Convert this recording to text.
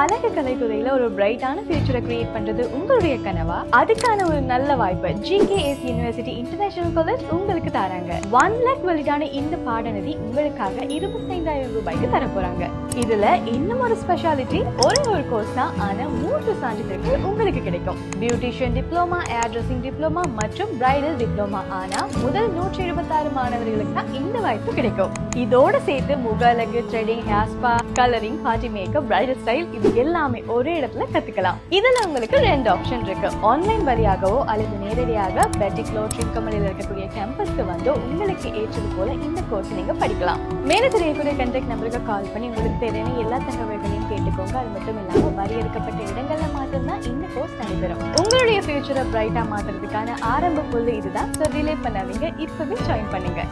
அழகு கலைத்துறையில ஒரு பிரைட்டான ஃபியூச்சரை கிரியேட் பண்றது உங்களுடைய கனவா? அதுக்கான ஒரு நல்ல வாய்ப்பு ஜிகேஎஸ் யூனிவர்சிட்டி இன்டர்நேஷனல் காலேஜ் உங்களுக்கு தராங்க. ஒன் லேக் வெளிடான இந்த பாடநிதி உங்களுக்காக இருபத்தைந்தாயிரம் ரூபாய்க்கு தர போறாங்க இதுல இன்னும் ஒரு ஸ்பெஷாலிட்டி ஒரே ஒரு கோர்ஸ் தான் ஆனா மூன்று சான்றிதழ்கள் உங்களுக்கு கிடைக்கும். Beautician diploma hair dressing diploma மற்றும் பிரைடல் டிப்ளமா ஆனா முதல் நூற்றி இருபத்தாறு மாணவர்களுக்கு தான் இந்த வாய்ப்பு கிடைக்கும். இதோட சேர்த்து முகலகு threading hair spa colouring party makeup bridal style எல்லாமே ஒரே இடத்துல கத்துக்கலாம். இதுல உங்களுக்கு ரெண்டு ஆப்ஷன் இருக்கு. ஆன்லைன் வழியாகவோ அல்லது நேரடியாக பெட்டிக் லோ ட்ரிப்கமலில் இருக்கக்கூடிய கேம்பஸ்க்கு வந்து உங்களுக்கு ஏற்றது போல இந்த கோர்ஸ் நீங்க படிக்கலாம். மேல தெரியக்கூடிய கண்டக்ட் நம்பருக்கு கால் பண்ணி உங்களுக்கு தேவையான எல்லா தகவல்களையும் கேட்டுக்கோங்க. அது மட்டும் இல்லாம வரையறுக்கப்பட்ட இடங்கள்ல மட்டும்தான் இந்த கோர்ஸ் நடைபெறும். உங்களுடைய ஃபியூச்சரை பிரைட்டா மாத்துறதுக்கான ஆரம்ப புள்ளி இதுதான். ஸோ டிலே பண்ணாதீங்க. இப்பவே ஜாயின் பண்ணுங்க.